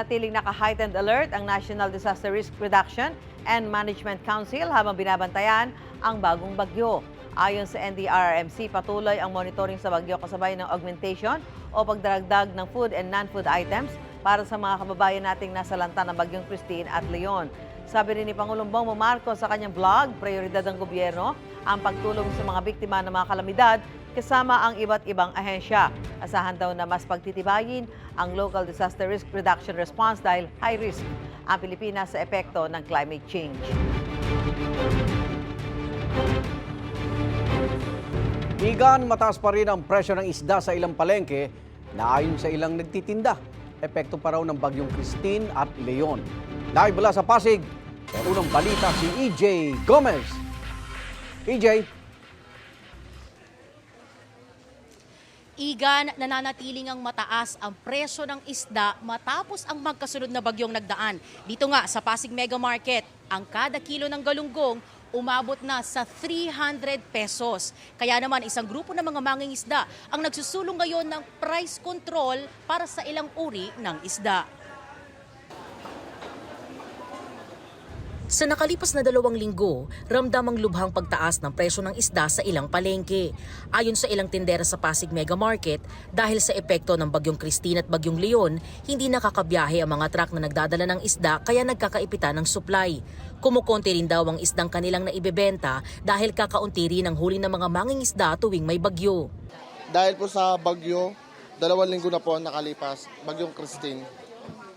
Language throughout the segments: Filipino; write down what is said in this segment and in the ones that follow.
Nananatiling naka-heightened alert ang National Disaster Risk Reduction and Management Council habang binabantayan ang bagong bagyo. Ayon sa NDRRMC, patuloy ang monitoring sa bagyo kasabay ng augmentation o pagdaragdag ng food and non-food items para sa mga kababayan nating nasa lanta ng bagyong Christine at Leon. Sabi rin ni Pangulong Bongbong Marcos sa kanyang vlog, prioridad ng gobyerno ang pagtulong sa mga biktima ng mga kalamidad kasama ang iba't ibang ahensya. Asahan daw na mas pagtitibayin ang local disaster risk reduction response dahil high risk ang Pilipinas sa epekto ng climate change. Igan, mataas pa rin ang presyo ng isda sa ilang palengke na ayon sa ilang nagtitinda. Epekto pa raw ng bagyong Christine at Leon. Dahil mula sa Pasig, may unang balita si EJ Gomez. EJ, Igan, nananatiling ang mataas ang presyo ng isda matapos ang magkasunod na bagyong nagdaan. Dito nga sa Pasig Mega Market, ang kada kilo ng galunggong umabot na sa 300 pesos. Kaya naman isang grupo ng mga mangingisda ang nagsusulong ngayon ng price control para sa ilang uri ng isda. Sa nakalipas na dalawang linggo, ramdam ang lubhang pagtaas ng presyo ng isda sa ilang palengke. Ayon sa ilang tindera sa Pasig Mega Market, dahil sa epekto ng Bagyong Christine at Bagyong Leon, hindi nakakabiyahe ang mga truck na nagdadala ng isda kaya nagkakaipitan ng supply. Kumukonti rin daw ang isdang kanilang naibebenta dahil kakaunti rin ang huli ng mga mangingisda tuwing may bagyo. Dahil po sa bagyo, dalawang linggo na po ang nakalipas, bagyong Christine.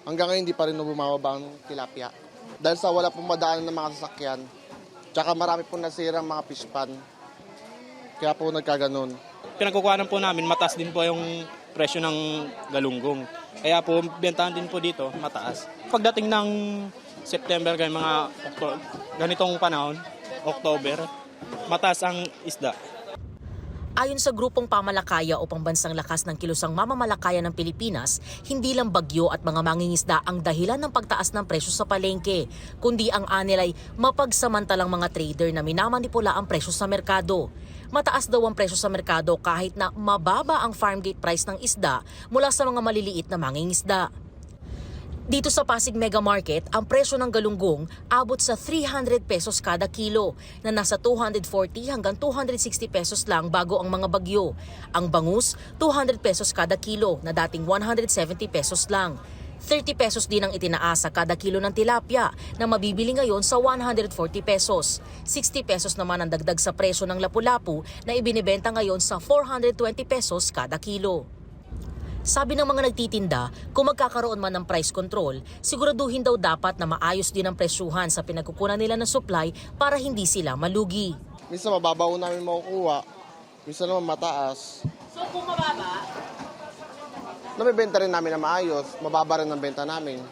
Hanggang ngayon hindi pa rin bumababa ang tilapia. Dahil sa wala pong madaanan ng mga sasakyan, tsaka marami pong nasirang mga fish. Kaya po nagkaganon. pinagkukuhanan po namin, mataas din po yung presyo ng galunggong. Kaya po, bentahan din po dito, mataas. Pagdating ng September, ganyan mga Octo- ganitong panahon, October, mataas ang isda. Ayon sa grupong pamalakaya o pambansang lakas ng kilusang mamamalakaya ng Pilipinas, hindi lang bagyo at mga mangingisda ang dahilan ng pagtaas ng presyo sa palengke, kundi ang anil ay mapagsamantalang mga trader na minamanipula ang presyo sa merkado. Mataas daw ang presyo sa merkado kahit na mababa ang farm gate price ng isda mula sa mga maliliit na mangingisda. Dito sa Pasig Mega Market, ang presyo ng galunggong abot sa 300 pesos kada kilo na nasa 240 hanggang 260 pesos lang bago ang mga bagyo. Ang bangus, 200 pesos kada kilo na dating 170 pesos lang. 30 pesos din ang itinaas sa kada kilo ng tilapia na mabibili ngayon sa 140 pesos. 60 pesos naman ang dagdag sa presyo ng lapu-lapu na ibinibenta ngayon sa 420 pesos kada kilo. Sabi ng mga nagtitinda, kung magkakaroon man ng price control, siguraduhin daw dapat na maayos din ang presyuhan sa pinagkukunan nila ng supply para hindi sila malugi. Minsan mababaw namin makukuha, minsan naman mataas. So kung mababa, Nabibenta rin namin na maayos, mababa rin ang benta namin.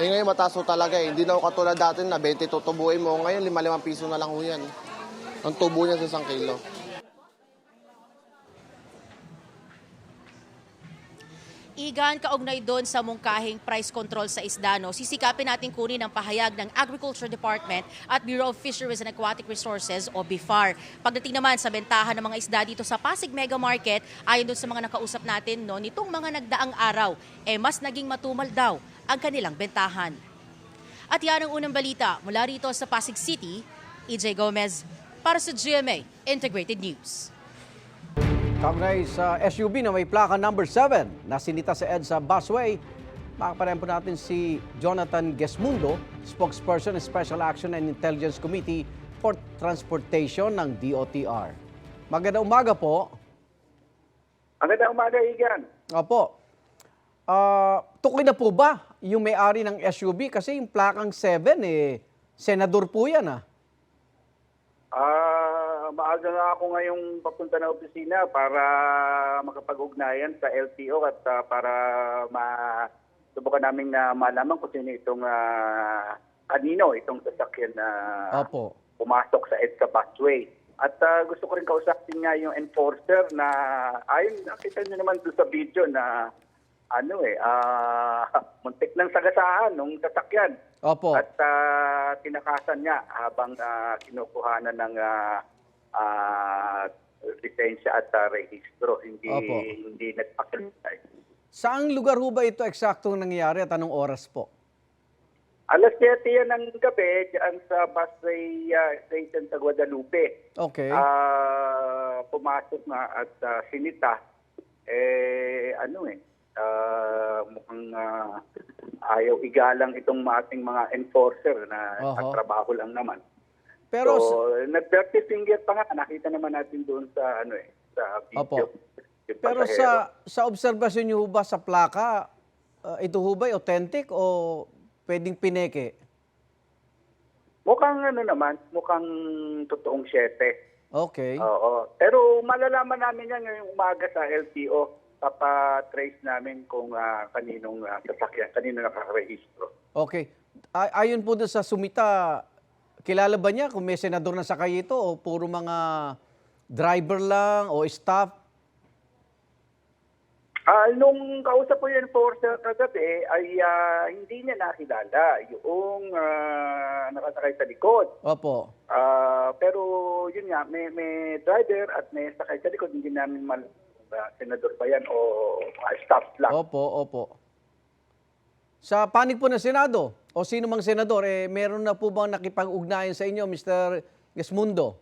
Eh ngayon mataas ho talaga eh. Hindi na ho katulad dati na 20 tutubuin mo. Ngayon 5-5 piso na lang ho yan. Ang tubo niya sa isang kilo. Igan, kaugnay doon sa mungkahing price control sa isda, no, sisikapin natin kunin ang pahayag ng Agriculture Department at Bureau of Fisheries and Aquatic Resources o BIFAR. Pagdating naman sa bentahan ng mga isda dito sa Pasig Mega Market, ayon doon sa mga nakausap natin, no, nitong mga nagdaang araw, eh mas naging matumal daw ang kanilang bentahan. At yan ang unang balita mula rito sa Pasig City, EJ Gomez, para sa GMA Integrated News. Kaugnay sa SUV na may plaka number 7 na sinita sa EDSA Busway. Makaparayan po natin si Jonathan Gesmundo, spokesperson ng Special Action and Intelligence Committee for Transportation ng DOTR. Magandang umaga po. Magandang umaga, Igan. Opo. Ah, tukoy na po ba yung may-ari ng SUV? Kasi yung plakang 7, eh, senador po yan ah. Ah, maaga nga ako ngayong papunta na opisina para makapag-ugnayan sa LTO at ah, para ma subukan namin na malaman kung sino itong ah, kanino itong sasakyan na Opo. pumasok sa EDSA busway. At ah, gusto ko rin kausapin nga yung enforcer na ayun, nakita nyo naman doon sa video na ano eh, ah, muntik ng sagasaan nung sasakyan. Opo. At ah, tinakasan niya habang ah, kinukuhanan ng ah, ah, lisensya at ah, rehistro. Hindi Opo. hindi nagpakilay. Saang lugar ho ba ito eksaktong nangyayari at anong oras po? Alas 7 yan ng gabi dyan sa busway ah, station sa Guadalupe. Okay. Ah, pumasok nga at ah, sinita. Eh, ano eh, ah, mukhang ah, ayaw igalang itong ating mga enforcer na at trabaho lang naman. Pero so, nag-dirty finger pa nga. Nakita naman natin doon sa ano eh, sa video. Opo. Yung pero sa sa obserbasyon niyo ba sa plaka, uh, ito ho ba authentic o pwedeng pineke? Mukhang ano naman, mukhang totoong 7. Okay. Oo. Pero malalaman namin yan ngayong umaga sa LTO. Papa-trace namin kung ah, kaninong ah, sasakyan, kanino nakakarehistro. Okay. Ay- ayon po doon sa sumita, kilala ba niya kung may senador na sakay ito o puro mga driver lang o staff? Ah, nung kausap ko yung enforcer kagabi, ay ah, hindi niya nakilala yung ah, nakasakay sa likod. Opo. Ah, pero yun nga, may, may driver at may sakay sa likod. Hindi namin mal uh, senador ba yan o ah, staff lang. Opo, opo. Sa panig po ng Senado o sino mang senador, eh, meron na po bang nakipag-ugnayan sa inyo, Mr. Gesmundo?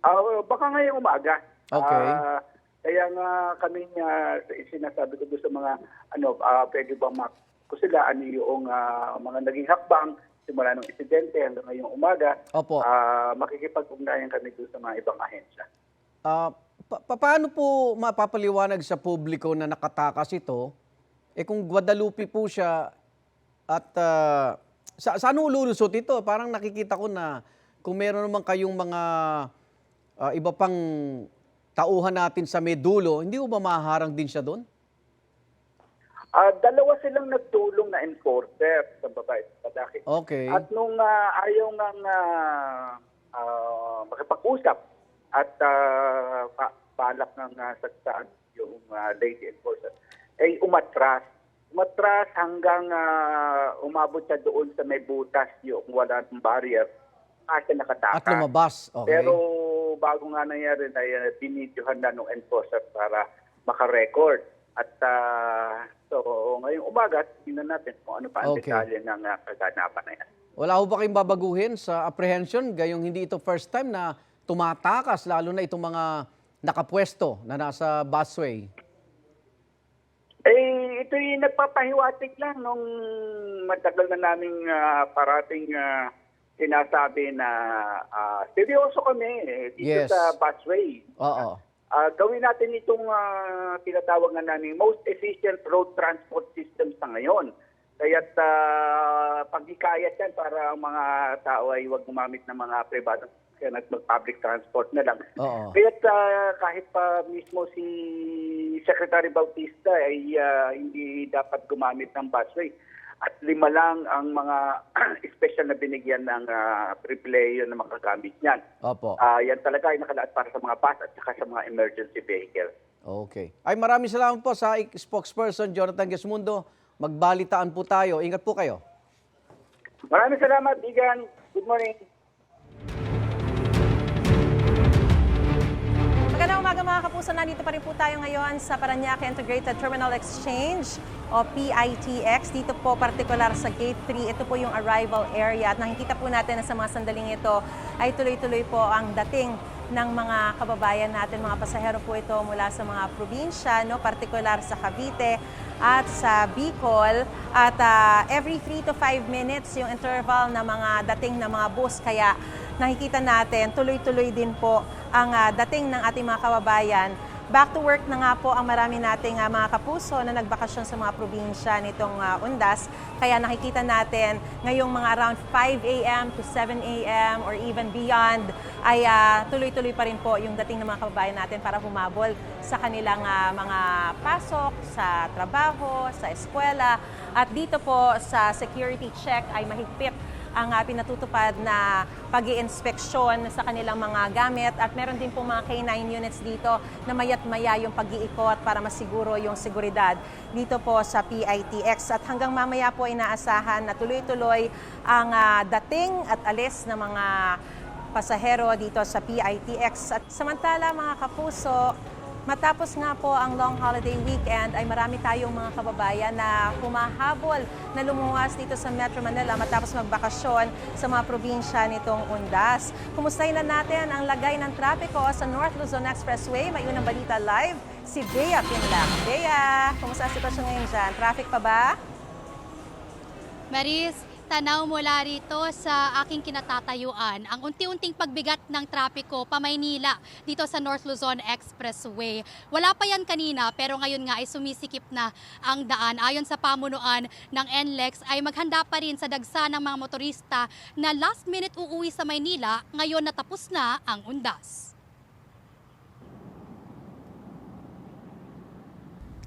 Ah, baka ngayong umaga. Okay. Ah, kaya nga kami uh, sinasabi ko sa mga ano, ah, pwede bang mak ko sila ano yung ah, mga naging hakbang simula ng insidente hanggang ngayong umaga. Opo. Ah, makikipag-ugnayan kami doon sa mga ibang ahensya. Ah, pa- pa- paano po mapapaliwanag sa publiko na nakatakas ito? Eh kung Guadalupe po siya at ah, sa, saan ululusot ito? Parang nakikita ko na kung meron naman kayong mga ah, iba pang tauhan natin sa Medulo, hindi ko ba maharang din siya doon? Ah, dalawa silang nagtulong na enforcer sa babae sa lalaki. Okay. At nung ah, ayaw nga uh, makipag-usap at uh, pa- balak ng uh, sagsaan yung ah, lady enforcer, ay umatras. Umatras hanggang ah, umabot siya doon sa may butas yung wala ng barrier kasi nakatakas. At lumabas. Okay. Pero bago nga nangyari na uh, binidyohan na ng enforcer para makarecord. At ah, so ngayong umaga, tingnan natin kung ano pa ang Okay. detalye ng uh, kaganapan na yan. Wala ho ba kayong babaguhin sa apprehension gayong hindi ito first time na tumatakas lalo na itong mga nakapwesto na nasa busway? Yung nagpapahiwatig lang nung matagal na naming ah, parating ah, sinasabi na ah, seryoso kami eh, dito Yes. sa busway. Oo. Ah, gawin natin itong ah, tinatawag nga namin most efficient road transport system sa ngayon. Kaya't uh, paghikayat yan para ang mga tao ay huwag gumamit ng mga privado kaya mag-public transport na lang. Oo. Kaya't ah, kahit pa mismo si Secretary Bautista ay ah, hindi dapat gumamit ng busway. At lima lang ang mga special na binigyan ng uh, privileyo na makagamit niyan. Opo. Ah, yan talaga ay nakalaat para sa mga bus at saka sa mga emergency vehicle. Okay. Ay maraming salamat po sa spokesperson Jonathan Gesmundo. Magbalitaan po tayo. Ingat po kayo. Maraming salamat, Igan. Good morning. Magandang umaga mga kapuso. Nandito pa rin po tayo ngayon sa Paranaque Integrated Terminal Exchange o PITX. Dito po partikular sa Gate 3. Ito po yung arrival area at nakikita po natin na sa mga sandaling ito ay tuloy-tuloy po ang dating ng mga kababayan natin, mga pasahero po ito mula sa mga probinsya, no, partikular sa Cavite at sa Bicol. At ah, every 3 to 5 minutes yung interval na mga dating na mga bus. Kaya nakikita natin, tuloy-tuloy din po ang ah, dating ng ating mga kababayan. Back to work na nga po ang marami nating ah, mga kapuso na nagbakasyon sa mga probinsya nitong ah, Undas. Kaya nakikita natin ngayong mga around 5 a.m. to 7 a.m. or even beyond ay ah, tuloy-tuloy pa rin po yung dating ng mga kababayan natin para humabol sa kanilang ah, mga pasok, sa trabaho, sa eskwela. At dito po sa security check ay mahigpit ang uh, pinatutupad na pag inspeksyon sa kanilang mga gamit. At meron din po mga K9 units dito na mayat maya yung pag-iikot para masiguro yung seguridad dito po sa PITX at hanggang mamaya po inaasahan na tuloy-tuloy ang ah, dating at alis ng mga pasahero dito sa PITX at samantala mga kapuso Matapos nga po ang long holiday weekend ay marami tayong mga kababayan na humahabol na lumuwas dito sa Metro Manila matapos magbakasyon sa mga probinsya nitong Undas. Kumustahin na natin ang lagay ng trapiko sa North Luzon Expressway. May unang balita live si Bea Pinlac. Bea, kumusta ang sitwasyon ngayon dyan? Traffic pa ba? Maris, tanaw mula rito sa aking kinatatayuan ang unti-unting pagbigat ng trapiko pa Maynila dito sa North Luzon Expressway. Wala pa yan kanina pero ngayon nga ay sumisikip na ang daan. Ayon sa pamunuan ng NLEX ay maghanda pa rin sa dagsa ng mga motorista na last minute uuwi sa Maynila ngayon natapos na ang undas.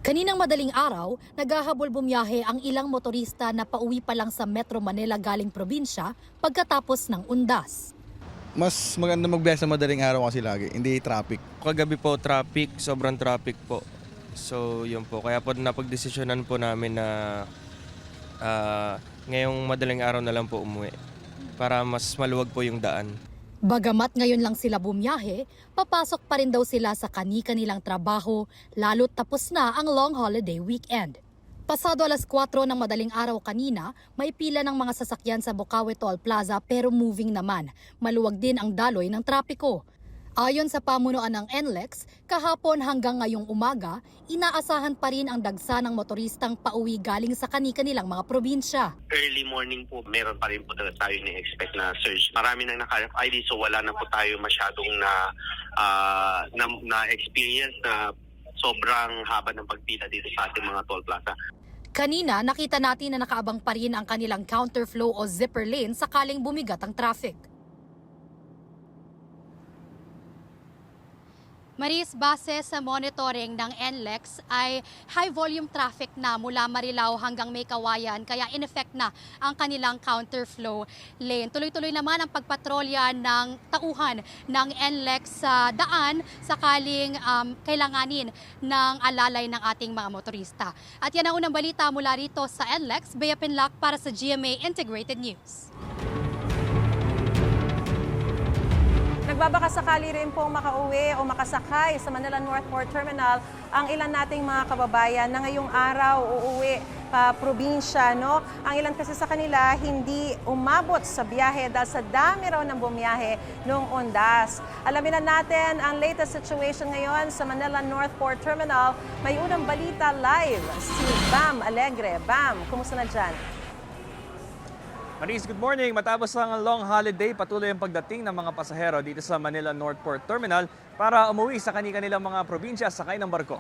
Kaninang madaling araw, naghahabol bumiyahe ang ilang motorista na pauwi pa lang sa Metro Manila galing probinsya pagkatapos ng undas. Mas maganda magbiyahe sa madaling araw kasi lagi, hindi traffic. Kagabi po traffic, sobrang traffic po. So yun po, kaya po napagdesisyonan po namin na ah, ngayong madaling araw na lang po umuwi para mas maluwag po yung daan. Bagamat ngayon lang sila bumiyahe, papasok pa rin daw sila sa kani-kanilang trabaho lalo't tapos na ang long holiday weekend. Pasado alas 4 ng madaling araw kanina, may pila ng mga sasakyan sa Bukawi Toll Plaza pero moving naman. Maluwag din ang daloy ng trapiko. Ayon sa pamunuan ng NLEX, kahapon hanggang ngayong umaga, inaasahan pa rin ang dagsa ng motoristang pauwi galing sa kani-kanilang mga probinsya. early morning po, meron pa rin po talaga tayo ni-expect na surge. Marami nang naka-FID so wala na po tayo masyadong na, ah, na, na experience na sobrang haba ng pagpila dito sa ating mga toll plaza. Kanina, nakita natin na nakaabang pa rin ang kanilang counterflow o zipper lane sakaling bumigat ang traffic. Maris, base sa monitoring ng NLEX ay high volume traffic na mula Marilao hanggang May Kawayan kaya in effect na ang kanilang counterflow lane. Tuloy-tuloy naman ang pagpatrolya ng tauhan ng NLEX sa daan sakaling um, kailanganin ng alalay ng ating mga motorista. At yan ang unang balita mula rito sa NLEX. Bea Pinlac para sa GMA Integrated News. Nagbabaka sakali rin pong makauwi o makasakay sa Manila North Port Terminal ang ilan nating mga kababayan na ngayong araw uuwi pa probinsya. No? Ang ilan kasi sa kanila hindi umabot sa biyahe dahil sa dami raw ng bumiyahe noong undas. Alamin na natin ang latest situation ngayon sa Manila North Port Terminal. May unang balita live si Bam Alegre. Bam, kumusta na dyan? Maris, good morning. Matapos ang long holiday, patuloy ang pagdating ng mga pasahero dito sa Manila North Port Terminal para umuwi sa kani-kanilang mga probinsya sakay ng barko.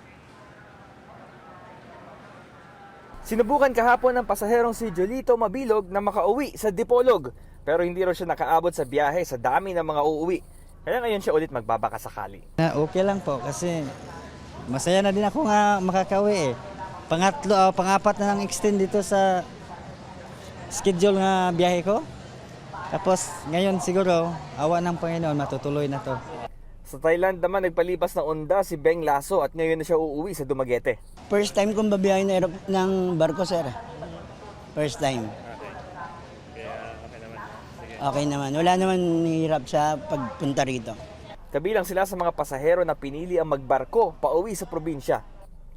Sinubukan kahapon ng pasaherong si Jolito Mabilog na makauwi sa Dipolog pero hindi raw siya nakaabot sa biyahe sa dami ng mga uuwi. Kaya ngayon siya ulit magbabaka sakali. Na okay lang po kasi masaya na din ako nga makakauwi eh. Pangatlo, ah, pangapat na lang extend dito sa schedule nga biyahe ko. Tapos ngayon siguro, awa ng Panginoon, matutuloy na to. Sa Thailand naman nagpalipas ng onda si Beng Laso at ngayon na siya uuwi sa Dumaguete. First time kong babiyahe ng, aerop- ng barko, sir. First time. Okay naman. Wala naman hirap sa pagpunta rito. Kabilang sila sa mga pasahero na pinili ang magbarko pauwi sa probinsya.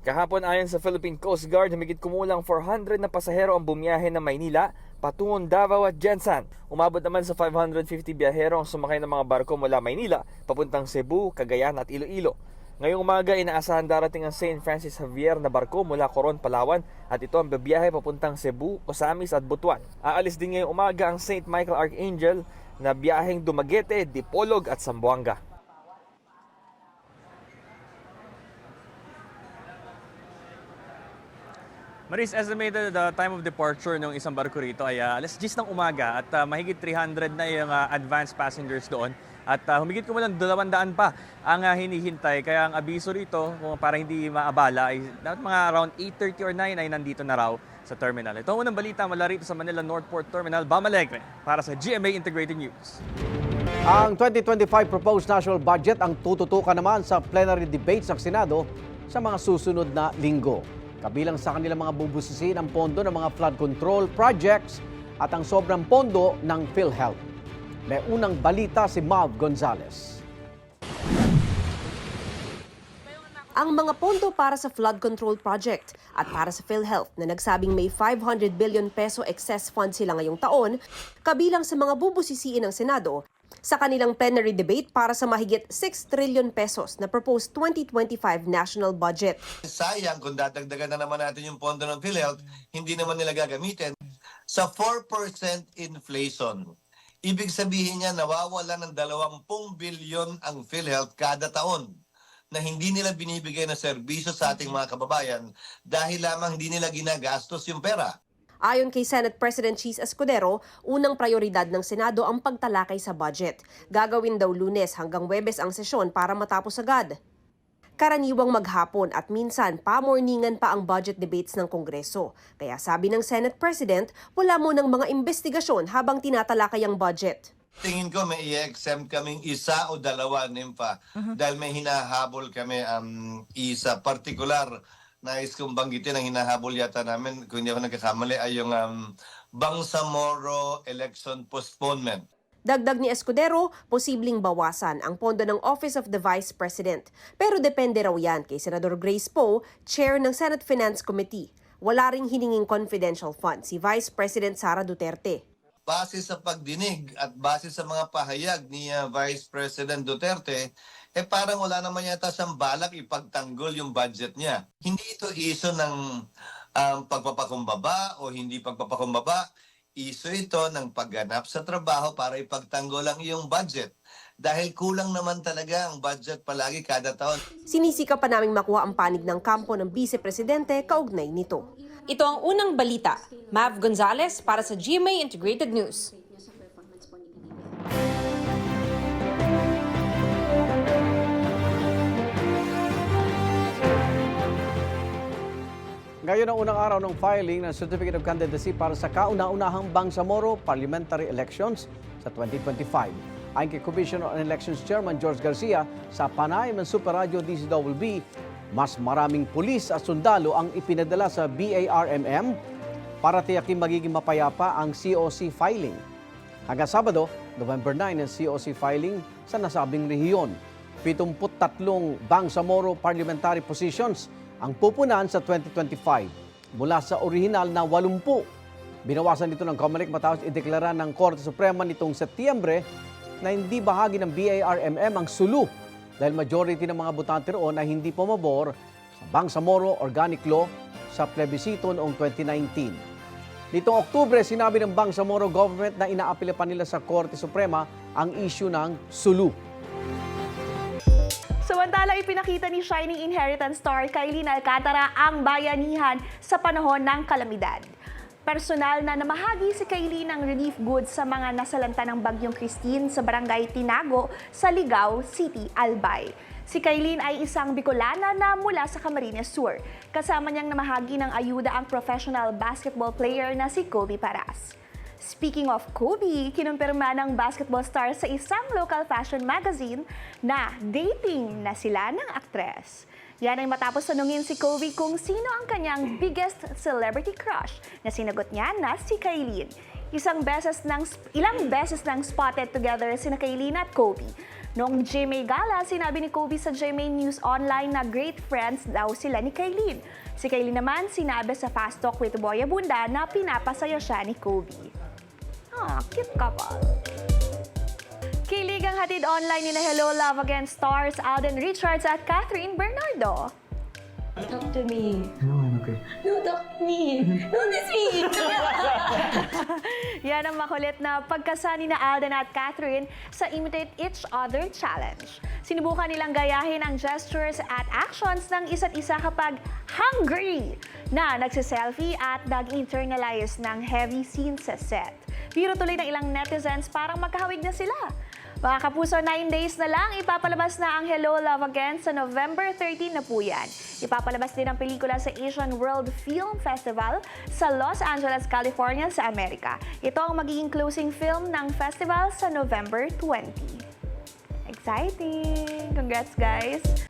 Kahapon ayon sa Philippine Coast Guard, humigit kumulang 400 na pasahero ang bumiyahe ng Maynila patungong Davao at Jensan. Umabot naman sa 550 biyahero ang sumakay ng mga barko mula Maynila papuntang Cebu, Cagayan at Iloilo. Ngayong umaga, inaasahan darating ang St. Francis Javier na barko mula Coron, Palawan at ito ang bibiyahe papuntang Cebu, Osamis at Butuan. Aalis din ngayong umaga ang St. Michael Archangel na biyaheng Dumaguete, Dipolog at Zamboanga. Maris, estimated the time of departure ng isang barko rito ay ah, alas 10 ng umaga at ah, mahigit 300 na yung ah, advanced passengers doon. At ah, humigit ko lang 200 pa ang ah, hinihintay. Kaya ang abiso rito, kung para hindi maabala, ay dapat mga around 8.30 or 9 ay nandito na raw sa terminal. Ito ang unang balita mula rito sa Manila North Port Terminal, Bamalegre, para sa GMA Integrated News. Ang 2025 proposed national budget ang tututukan naman sa plenary debates ng Senado sa mga susunod na linggo. Kabilang sa kanilang mga bubusisiin ang pondo ng mga flood control projects at ang sobrang pondo ng PhilHealth. May unang balita si Mav Gonzalez. ang mga pondo para sa flood control project at para sa PhilHealth na nagsabing may 500 billion peso excess fund sila ngayong taon, kabilang sa mga bubusisiin ng Senado sa kanilang plenary debate para sa mahigit 6 trillion pesos na proposed 2025 national budget. Sayang kung dadagdagan na naman natin yung pondo ng PhilHealth, hindi naman nila gagamitin. Sa 4% inflation, ibig sabihin niya nawawala ng 20 bilyon ang PhilHealth kada taon na hindi nila binibigay na serbisyo sa ating mga kababayan dahil lamang hindi nila ginagastos yung pera. Ayon kay Senate President Cheese Escudero, unang prioridad ng Senado ang pagtalakay sa budget. Gagawin daw lunes hanggang webes ang sesyon para matapos agad. Karaniwang maghapon at minsan pamorningan pa ang budget debates ng Kongreso. Kaya sabi ng Senate President, wala mo ng mga investigasyon habang tinatalakay ang budget. Tingin ko may i-exempt kaming isa o dalawa, Nympha, dahil may hinahabol kami um, isa particular nais kong banggitin ang hinahabol yata namin, kung hindi ako nagkakamali, ay yung um, Bangsamoro election postponement. Dagdag ni Escudero, posibleng bawasan ang pondo ng Office of the Vice President. Pero depende raw yan kay Senador Grace Poe, chair ng Senate Finance Committee. Wala ring hininging confidential fund si Vice President Sara Duterte. Base sa pagdinig at base sa mga pahayag ni uh, Vice President Duterte, eh parang wala naman yata siyang balak ipagtanggol yung budget niya. Hindi ito iso ng um, pagpapakumbaba o hindi pagpapakumbaba. Iso ito ng pagganap sa trabaho para ipagtanggol ang iyong budget. Dahil kulang naman talaga ang budget palagi kada taon. Sinisika pa naming makuha ang panig ng kampo ng Vice Presidente kaugnay nito. Ito ang unang balita. Mav Gonzalez para sa GMA Integrated News. Ngayon ang unang araw ng filing ng Certificate of Candidacy para sa kauna-unahang Bangsamoro Parliamentary Elections sa 2025. Ayon kay Commission on Elections Chairman George Garcia, sa panayam ng Super Radio DCWB, mas maraming pulis at sundalo ang ipinadala sa BARMM para tiyakin magiging mapayapa ang COC filing. Hanggang Sabado, November 9 ang COC filing sa nasabing rehiyon. 73 Bangsamoro parliamentary positions ang pupunan sa 2025 mula sa orihinal na 80. Binawasan ito ng COMELEC matapos ideklara ng Korte Suprema nitong Setyembre na hindi bahagi ng BARMM ang sulu dahil majority ng mga botante roon ay hindi pumabor sa Bangsamoro Organic Law sa plebisito noong 2019. Nitong Oktubre, sinabi ng Bangsamoro government na inaapila pa nila sa Korte Suprema ang issue ng sulu. Samantala, ipinakita ni Shining Inheritance star Kylie Alcantara ang bayanihan sa panahon ng kalamidad. Personal na namahagi si Kylie ng relief goods sa mga nasalanta ng Bagyong Christine sa Barangay Tinago sa Ligao City, Albay. Si Kailin ay isang Bicolana na mula sa Camarines Sur. Kasama niyang namahagi ng ayuda ang professional basketball player na si Kobe Paras. Speaking of Kobe, kinumpirma ng basketball star sa isang local fashion magazine na dating na sila ng aktres. Yan ay matapos tanungin si Kobe kung sino ang kanyang biggest celebrity crush na sinagot niya na si Kailin. Isang beses ng, ilang beses nang spotted together sina Kailin at Kobe. Noong GMA Gala, sinabi ni Kobe sa GMA News Online na great friends daw sila ni Kailin. Si Kailin naman sinabi sa Fast Talk with Boy Abunda na pinapasaya siya ni Kobe. Ah, cute couple. Kilig ang hatid online ni na Hello Love Again stars Alden Richards at Catherine Bernardo. Talk to me. No, I'm okay. No, talk to me. No, this me. Yan ang makulit na pagkasani na Alden at Catherine sa Imitate Each Other Challenge. Sinubukan nilang gayahin ang gestures at actions ng isa't isa kapag hungry na nagsiselfie at nag-internalize ng heavy scenes sa set. Biro tuloy ng ilang netizens parang magkahawig na sila. Mga kapuso, 9 days na lang, ipapalabas na ang Hello Love Again sa November 13 na po yan. Ipapalabas din ang pelikula sa Asian World Film Festival sa Los Angeles, California sa Amerika. Ito ang magiging closing film ng festival sa November 20. Exciting! Congrats guys!